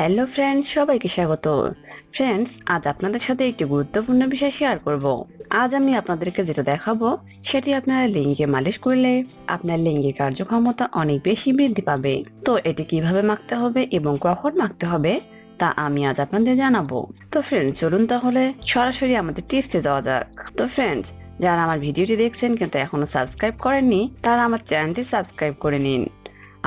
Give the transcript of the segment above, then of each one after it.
Hello friends সবাইকে স্বাগত। Friends আজ আপনাদের সাথে একটি গুরুত্বপূর্ণ বিষয় শেয়ার করব। আজ আমি আপনাদেরকে যেটা দেখাবো, সেটি আপনারা লিঙ্গে মালিশ করলে আপনার লিঙ্গের কার্যক্ষমতা অনেক বেশি বৃদ্ধি পাবে। তো এটি কীভাবে মাখতে হবে এবং কখন মাখতে হবে, তা আমি আজ আপনাদের জানাব। তো ফ্রেন্ডস চলুন তাহলে সরাসরি আমাদের টিপসে যাওয়া যাক। তো ফ্রেন্ডস যারা আমার ভিডিওটি দেখছেন কিন্তু এখনও সাবস্ক্রাইব করেননি, তারা আমার চ্যানেলটি সাবস্ক্রাইব করে নিন।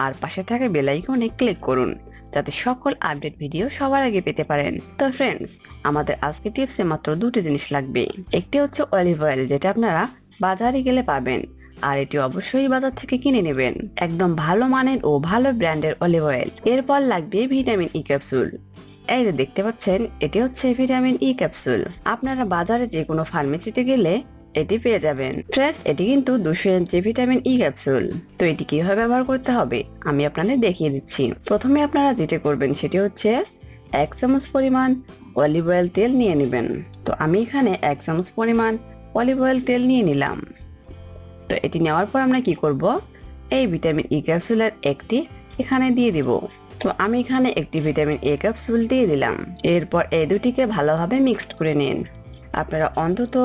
আর পাশে থাকা বেল আইকনে ক্লিক করুন। যাতে সকল আপডেট ভিডিও সবার আগে পেতে পারেন। তো ফ্রেন্ডস আমাদের আজকে টিপসে মাত্র দুটি জিনিস লাগবে। একটি হচ্ছে অলিভ অয়েল যেটা আপনারা বাজারে গেলে পাবেন, আর এটি অবশ্যই বাজার থেকে কিনে নেবেন। একদম ভালো মানের ও ভালো ব্র্যান্ডের অলিভ অয়েল এরপর লাগবে ভিটামিন ই ক্যাপসুল এই যে দেখতে পাচ্ছেন, এটি হচ্ছে ভিটামিন ই ক্যাপসুল আপনারা বাজারে যে কোনো ফার্মেসিতে গেলে এটি পেয়ে যাবেন। ফ্রেন্ডস, এটি কিন্তু দুশো এমজি ভিটামিন ই ক্যাপসুল। তো এটি কীভাবে ব্যবহার করতে হবে, আমি আপনাদের দেখিয়ে দিচ্ছি। প্রথমে আপনারা যেটা করবেন, সেটি হচ্ছে এক চামচ পরিমাণ অলিভ অয়েল তেল নিয়ে নেবেন। তো আমি এখানে এক চামচ পরিমাণ অলিভ অয়েল তেল নিয়ে নিলাম। তো এটি নেওয়ার পর আমরা কি করব, এই ভিটামিন ই ক্যাপসুলের একটি এখানে দিয়ে দিব। তো আমি এখানে একটি ভিটামিন এ ক্যাপসুল দিয়ে দিলাম। এরপর এই দুটিকে ভালোভাবে মিক্সড করে নিন। আপনারা অন্তত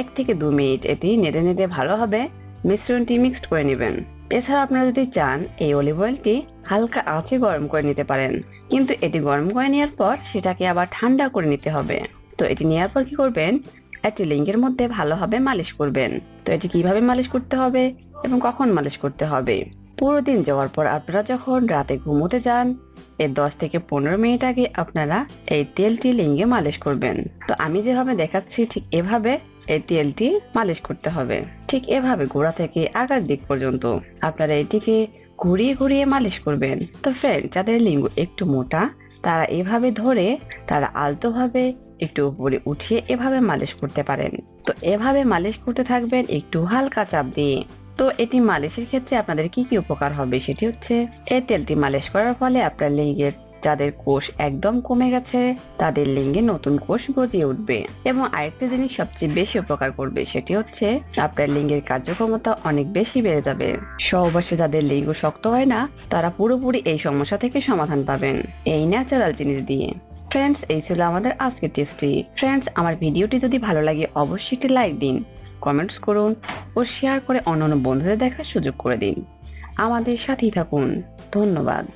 এক থেকে দু মিনিট এটি নেড়ে নেড়ে ভালোভাবে মিশ্রণটি মিক্সড করে নেবেন। এছাড়া আপনারা যদি চান, এই অলিভ অয়েলটি হালকা আঁচে গরম করে নিতে পারেন। কিন্তু এটি গরম করে নেওয়ার পর সেটাকে আবার ঠান্ডা করে নিতে হবে। তো এটি নেওয়ার পর কি করবেন? একটি লিঙ্গের মধ্যে ভালোভাবে মালিশ করবেন। তো এটি কীভাবে মালিশ করতে হবে এবং কখন মালিশ করতে হবে? পুরো দিন যাওয়ার পর আপনারা যখন রাতে ঘুমোতে যান, এর দশ থেকে পনেরো মিনিট আগে আপনারা এই তেলটি লিঙ্গে মালিশ করবেন। তো আমি যেভাবে দেখাচ্ছি ঠিক এভাবে এই তেলটি মালিশ করতে হবে। ঠিক এভাবে গোড়া থেকে আগার দিক পর্যন্ত আপনারা এটিকে ঘুরিয়ে ঘুরিয়ে মালিশ করবেন। তো ফ্রেন্ড যাদের লিঙ্গ একটু মোটা, তারা এভাবে ধরে, তারা আলতোভাবে একটু উপরে উঠিয়ে এভাবে মালিশ করতে পারেন। তো এভাবে মালিশ করতে থাকবেন একটু হালকা চাপ দিয়ে। তো এটি মালিশের ক্ষেত্রে আপনাদের কি কি উপকার হবে সেটি হচ্ছে, এই তেলটি মালিশ করার ফলে আপনার লিঙ্গের যাদের কোষ একদম কমে গেছে, তাদের লিঙ্গে নতুন কোষ গজিয়ে উঠবে। এবং আরেকটা জিনিস সবচেয়ে বেশি উপকার করবে, সেটি হচ্ছে আপনার লিঙ্গের কার্যক্ষমতা অনেক বেশি বেড়ে যাবে। সহবাসে যাদের লিঙ্গ শক্ত হয় না, তারা পুরোপুরি এই সমস্যা থেকে সমাধান পাবেন। এই ন্যাচারাল জিনিস দিয়ে। ফ্রেন্ডস এই ছিল আমাদের আজকের টিপসটি। ফ্রেন্ডস আমার ভিডিওটি যদি ভালো লাগে, অবশ্যই একটি লাইক দিন কমেন্টস করুন ও শেয়ার করে অন্যান্য বন্ধুদের দেখার সুযোগ করে দিন। আমাদের সাথেই থাকুন। ধন্যবাদ।